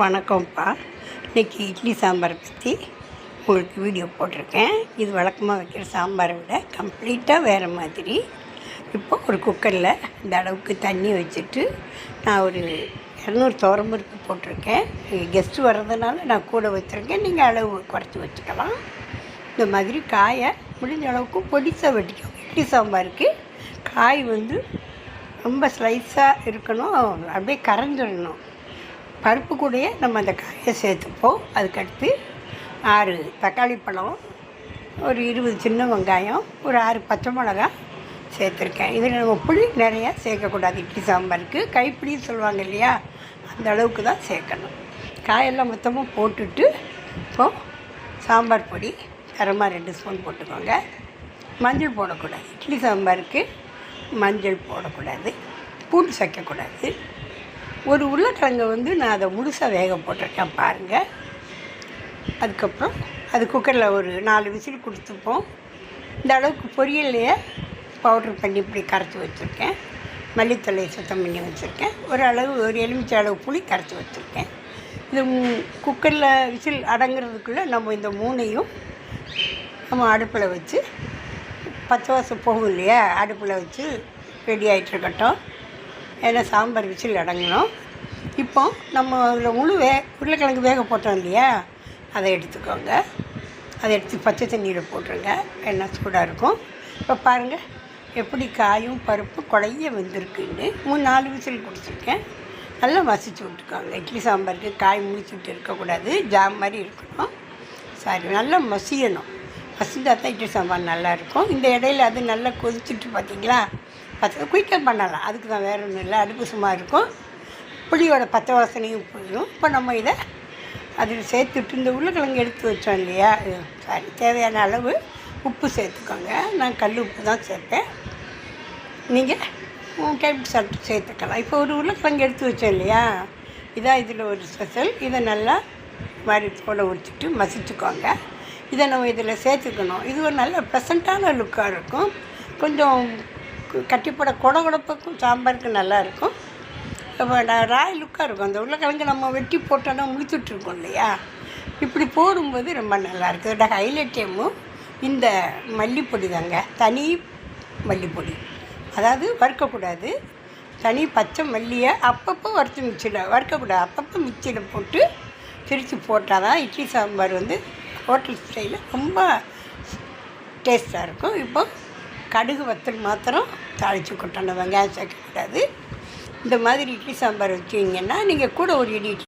வணக்கம்ப்பா. இன்னைக்கு இட்லி சாம்பார் பற்றி உங்களுக்கு வீடியோ போட்டிருக்கேன். இது வழக்கமாக வைக்கிற சாம்பாரை விட கம்ப்ளீட்டாக வேறு மாதிரி. இப்போ ஒரு குக்கரில் இந்த அளவுக்கு தண்ணி வச்சுட்டு நான் ஒரு இரநூறு தோரம்பருப்பு போட்டிருக்கேன். கெஸ்ட்டு வர்றதுனால நான் கூட வச்சுருக்கேன் நீங்கள் அளவு குறைச்சி வச்சுக்கலாம். இந்த மாதிரி காயை முடிஞ்ச அளவுக்கு பொடிசாக வெட்டிக்கோங்க. இட்லி சாம்பாருக்கு காய் வந்து ரொம்ப ஸ்லைஸாக இருக்கணும். அப்படியே கரைஞ்சிடணும். பருப்பு கூடயே நம்ம அந்த காயை சேர்த்துப்போம். அதுக்கடுத்து ஆறு தக்காளி பழம் ஒரு இருபது சின்ன வெங்காயம் ஒரு ஆறு பச்சை மிளகா சேர்த்துருக்கேன். இதில் நம்ம புளி நிறையா சேர்க்கக்கூடாது. இட்லி சாம்பாருக்கு கைப்பிடின்னு சொல்லுவாங்க இல்லையா? அந்த அளவுக்கு தான் சேர்க்கணும். காயெல்லாம் மொத்தமாக போட்டுட்டு இப்போது சாம்பார் பொடி தரமாக ரெண்டு ஸ்பூன் போட்டுக்கோங்க. மஞ்சள் போடக்கூடாது. இட்லி சாம்பாருக்கு மஞ்சள் போடக்கூடாது. பூண்டு சேர்க்கக்கூடாது. ஒரு உருளைக்கிழங்கை வந்து நான் அதை முழுசாக வேக போட்டிருக்கேன் பாருங்கள் அதுக்கப்புறம் அது குக்கரில் ஒரு நாலு விசில் கொடுத்துப்போம். இந்த அளவுக்கு பொரியல்லையே பவுட்ரு பண்ணி இப்படி கரைச்சி வச்சுருக்கேன். மல்லித்தலையை சுத்தம் பண்ணி வச்சுருக்கேன். ஒரு அளவு ஒரு எலுமிச்சை அளவு புளி கரைச்சி வச்சுருக்கேன். இது குக்கரில் விசில் அடங்குறதுக்குள்ளே நம்ம இந்த மூணையும் நம்ம அடுப்பில் வச்சு பச்சை வாசம் போகும் இல்லையா? அடுப்பில் வச்சு ரெடி ஆகிட்டு இருக்கட்டும். ஏன்னா சாம்பார் விசில் அடங்கணும் இப்போ நம்ம அதில் முழு வே உருளைக்கிழங்கு வேக போட்டோம் இல்லையா? அதை எடுத்துக்கோங்க. அதை எடுத்து பச்சை தண்ணியில் போட்டுருங்க. எண்ணெய் சூடாக இருக்கும். இப்போ பாருங்கள் எப்படி காயும் பருப்பு குழைய வெந்திருக்குன்னு மூணு நாலு விசில் குடிச்சிருக்கேன் நல்லா மசிச்சு விட்டுக்கோங்க. இட்லி சாம்பாருக்கு காய் முடிச்சுட்டு இருக்கக்கூடாது. ஜாம் மாதிரி இருக்கணும். சாரி நல்லா மசியணும். மசிந்தால் தான் இட்லி சாம்பார் நல்லாயிருக்கும் இந்த இடையில அது நல்லா கொதிச்சுட்டு பார்த்தீங்களா? பச்சை குயிக்காக பண்ணலாம். அதுக்கு தான் வேறு ஒன்றும் இல்லை. அடுப்பு சும்மா இருக்கும். புளியோட பச்சை வாசனையும் போயிடும். இப்போ நம்ம இதை அதில் சேர்த்துட்டு இந்த உருளைக்கிழங்கு எடுத்து வச்சோம் இல்லையா? சாரி தேவையான அளவு உப்பு சேர்த்துக்கோங்க. நான் கல் உப்பு தான் சேர்ப்பேன். நீங்கள் டேபிள் சால்ட் சேர்த்துக்கலாம். இப்போ ஒரு உருளைக்கிழங்கு எடுத்து வச்சோம் இல்லையா? இதான் இதில் ஒரு ஸ்பெஷல். இதை நல்லா மாதிரி போல உரிச்சிட்டு மசிச்சுக்கோங்க. இதை நம்ம இதில் சேர்த்துக்கணும். இது ஒரு நல்ல ப்ளசண்ட்டான லுக்காக இருக்கும். கொஞ்சம் கட்டிப்பட கொடகொடப்புக்கும் சாம்பாருக்கு நல்லாயிருக்கும் இப்போ ராய் லுக்காக இருக்கும். அந்த உருளைக்கிழங்கு நம்ம வெட்டி போட்டோன்னா முடிச்சுட்ருக்கோம் இல்லையா? இப்படி போடும்போது ரொம்ப நல்லாயிருக்கு இதோட ஹைலைட்டேமும் இந்த மல்லிப்பொடி தாங்க. தனி மல்லிப்பொடி. அதாவது வறுக்கக்கூடாது. தனி பச்சை மல்லியை அப்பப்போ வறுத்து மிக்சியில் வறுக்கக்கூடாது. அப்பப்போ மிக்சியில் போட்டு திரித்து போட்டால் தான் இட்லி சாம்பார் வந்து ஹோட்டல் ஸ்டைலில் ரொம்ப டேஸ்ட்டாக இருக்கும். இப்போ கடுகு வத்தல் மாத்திரம் தாளித்து கொட்டணும். வெங்காயம் சேர்க்கக்கூடாது இந்த மாதிரி இட்லி சாம்பார் வச்சிங்கன்னா நீங்கள் கூட ஒரு இடி